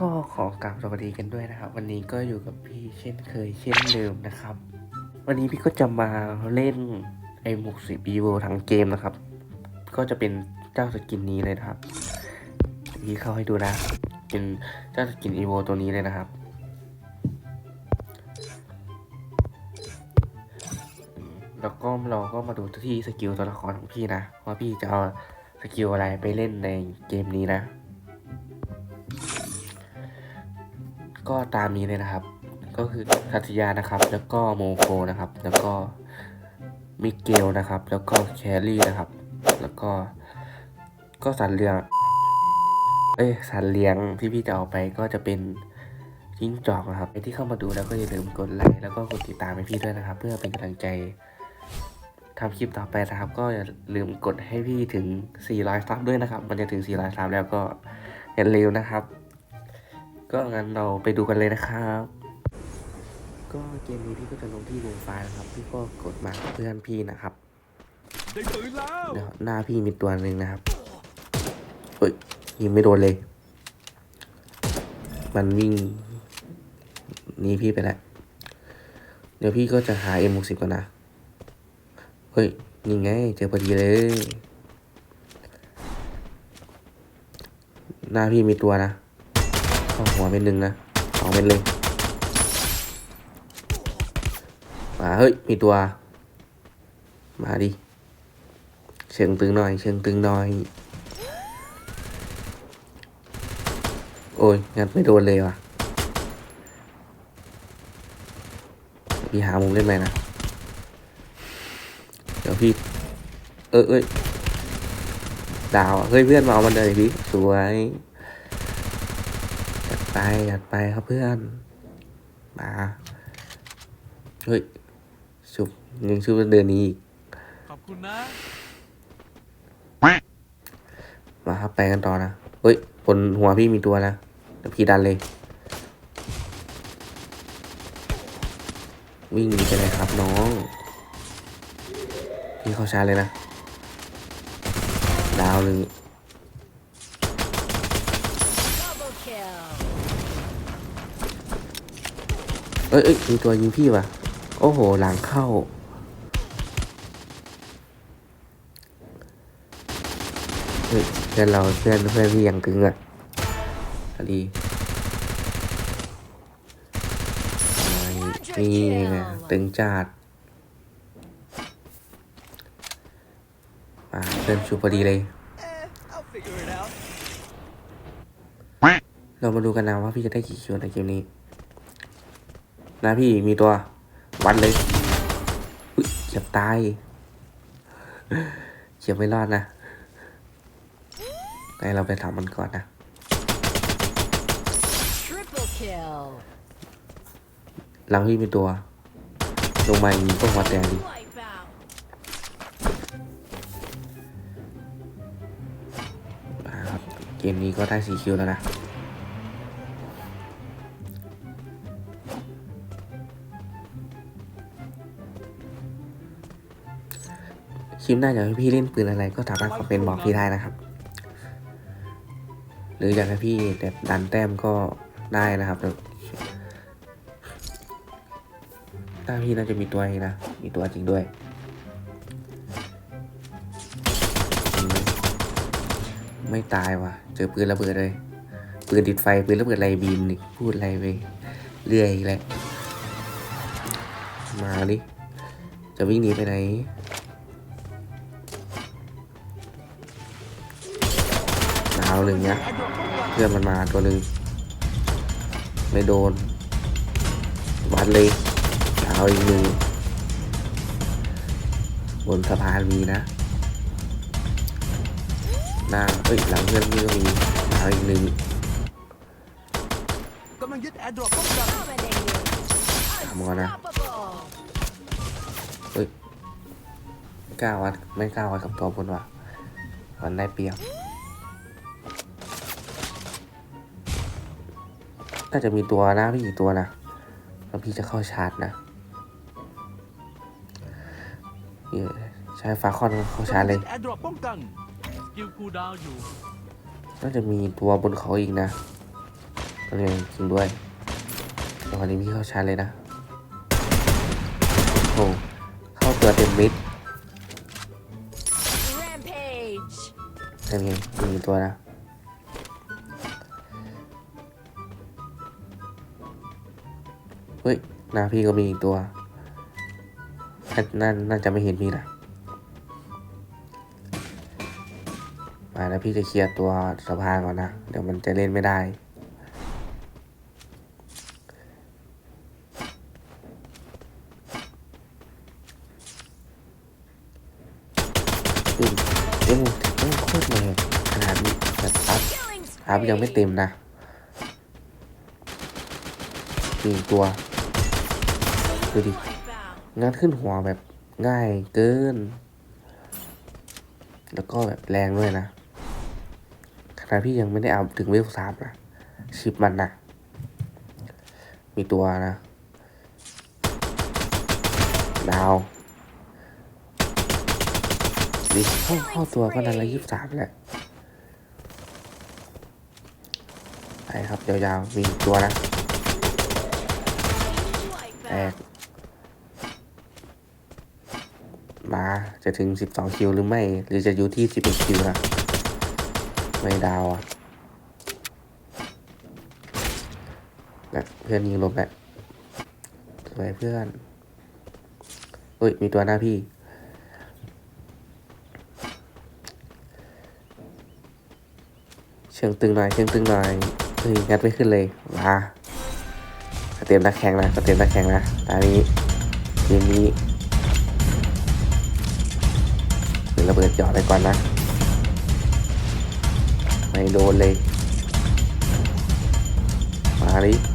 ก็ขอกราบสวัสดีกันด้วยนะครับ วันนี้ก็อยู่กับพี่เช่นเคยเช่นเดิมนะครับ วันนี้พี่ก็จะมาเล่นไอหมวกสีบีโวทั้งเกมนะครับ ก็จะเป็นเจ้าสกินนี้เลยนะครับพี่เข้าให้ดูนะ เป็นเจ้าสกินอีโวตัวนี้เลยนะครับ แล้วก็เราก็มาดูที่สกิลตัวละครของพี่นะว่าพี่จะเอาสกิลอะไรไปเล่นในเกมนี้นะ ก็ตามนี้เลยนะครับ ก็คือทัตยานะครับ แล้วก็โมโคนะครับ แล้วก็มิเกลนะครับ แล้วก็แครี่นะครับ แล้วก็ ก็สัตว์เลี้ยง เอ้ยสัตว์เลี้ยงที่พี่จะเอาไปก็จะเป็นจิ้งจอกนะครับใครที่เข้ามาดูแล้วก็อย่าลืมกดไลค์แล้วก็กดติดตามให้พี่ด้วยนะครับ เพื่อเป็นกำลังใจทำคลิปต่อไปนะครับ ก็อย่าลืมกดให้พี่ถึง 400 ซับด้วยนะครับ มันจะถึง 400 ซับแล้วก็อย่าลืมนะครับ ก็งั้นเราไปดูกันเลยนะครับ ก็เกมนี้พี่ก็จะลงที่วงไฟล์นะครับ พี่ก็กดมาเพื่อนพี่นะครับได้ปืนแล้วเดี๋ยวหน้าพี่มีตัวหนึ่งนะครับเฮ้ยยิงไม่โดนเลย มันวิ่งหนีพี่ไปแล้วเดี๋ยวพี่ก็จะหา M60 ก่อนนะ เฮ้ยนี่ไง เจอพอดีเลย หน้าพี่มีตัวนะ เข้าหัวเป็นหนึ่งนะสองเป็นเลยมาเฮ้ย มีตัว มาดิ เชิงตึงหน่อย เชิงตึงหน่อย โอ้ยงัดไม่โดนเลยว่ะพี่หามุมเล่นไหมนะ เดี๋ยวพี่ เออเอ้ยดาวอะเฮ้ยเพื่อนมาเอามันเลยพี่ สวยจัด ไปจัดไปครับเพื่อนมาเฮ้ยชุบยังชุบเดินนี้อีกขอบคุณนะมาครับไปกันต่อนะเฮ้ยบนหัวพี่มีตัวนะเดี๋ยวพี่ดันเลย วิ่งหนีไปเลยครับน้องพี่เข้าชาร์จเลยนะ ดาวหนึ่ง เอ้ยยมีตัวยิงพี่วะโอ้โห หลังเข้า เฮ้ยเพื่อนเราเพื่อนเพื่อนพี่ยังกึ่งอะพอดีม่นี่ไงตึงจัดมาเพื่อนชูพอดีเลย เรามาดูกันนะว่าพี่จะได้กี่คิวในเกมนี้ นะพี่มีตัว วัดเลยอุ๊ยเฉียบตายเฉียบไม่รอดนะให้เราไปทำมันก่อนนะ Triple kill. หลังพี่มีตัว ลงมาอย่างนี้ก็หัวแตกดิ Wipe out. มาครับเกมนี้ก็ได้สี่คิวแล้วนะ คลิปหน้าอยากให้พี่เล่นปืนอะไรก็สามารถคอมเมนต์บอกพี่ได้นะครับ หรืออยากให้พี่แบบดันแต้มก็ได้นะครับหน้าพี่น่าจะมีตัวนี้นะ มีตัวจริงด้วยไม่ตายว่ะ เจอปืนระเบิดเลย ปืนติดไฟ ปืนระเบิดไรบีมนี่พูดอะไรไปเรื่อยอีกแล้วมาดิ จะวิ่งหนีไปไหน หนึ่งเนี้ยเพื่อนมันมาตัวหนึ่งไม่โดนวัดเลยดาวอีกหนึ่งบนสะพานมีนะหน้าเอ้ยหลังเพื่อนพี่ก็มีดาวอีกหนึ่งกำลังยึดแอร์ดรอปป้องกัน Dominating. ทำก่อนนะ Unstoppable. ไม่กล้าวัดไม่กล้าวัดกับตัวบนว่ะมันได้เปรียบ น่าจะมีตัวนะพี่อีกตัวนะ แล้วพี่จะเข้าชาร์จนะเดี๋ยวใช้ฟ้าคอนเข้าชาร์จเลยแอร์ดรอปป้องกันสกิลคูลดาวน์อยู่น่าจะมีตัวบนเขาอีกนะนั่นไงจริงด้วยตอนนี้พี่เข้าชาร์จเลยนะโอ้โหเข้าตัวเต็มมิด Rampage. นั่นไงมีตัวนะ เฮ้ยหน้าพี่ก็มีอีกตัวน่าน่าน่าจะไม่เห็นพี่นะมาแล้วพี่จะเคลียร์ตัวสะพานก่อนนะ เดี๋ยวมันจะเล่นไม่ได้อืมเอ็มเอ็มโคตรเลยขนาดนี้แบบอัพ Killing อัพยังไม่ spree. เต็มนะมีอีกตัว ดูดิงานขึ้นหัวแบบง่ายเกิน แล้วก็แบบแรงด้วยนะ ขณะพี่ยังไม่ได้เอาถึงเวลสามนะชิปมันนะมีตัวนะ ดาวดิเข้าเข้าตัวก็นันละยี่สิบสามแหละไปครับยาวๆมีตัวนะแตก Wipeout. มา จะถึง 12 คิวหรือไม่ หรือจะอยู่ที่ 11 คิวนะไม่ดาวอะนะเพื่อนยิงลบแหละสวยเพื่อนเฮ้ย มีตัวหน้าพี่ เชิงตึงหน่อย เชิงตึงหน่อยเฮ้ยงัดไม่ขึ้นเลยมาเต็มนักแข่งนะเต็มนักแข่งนะตอนนี้เกมนี้ หรือระเบิดหยอดไปก่อนนะไม่โดนเลย มาดิ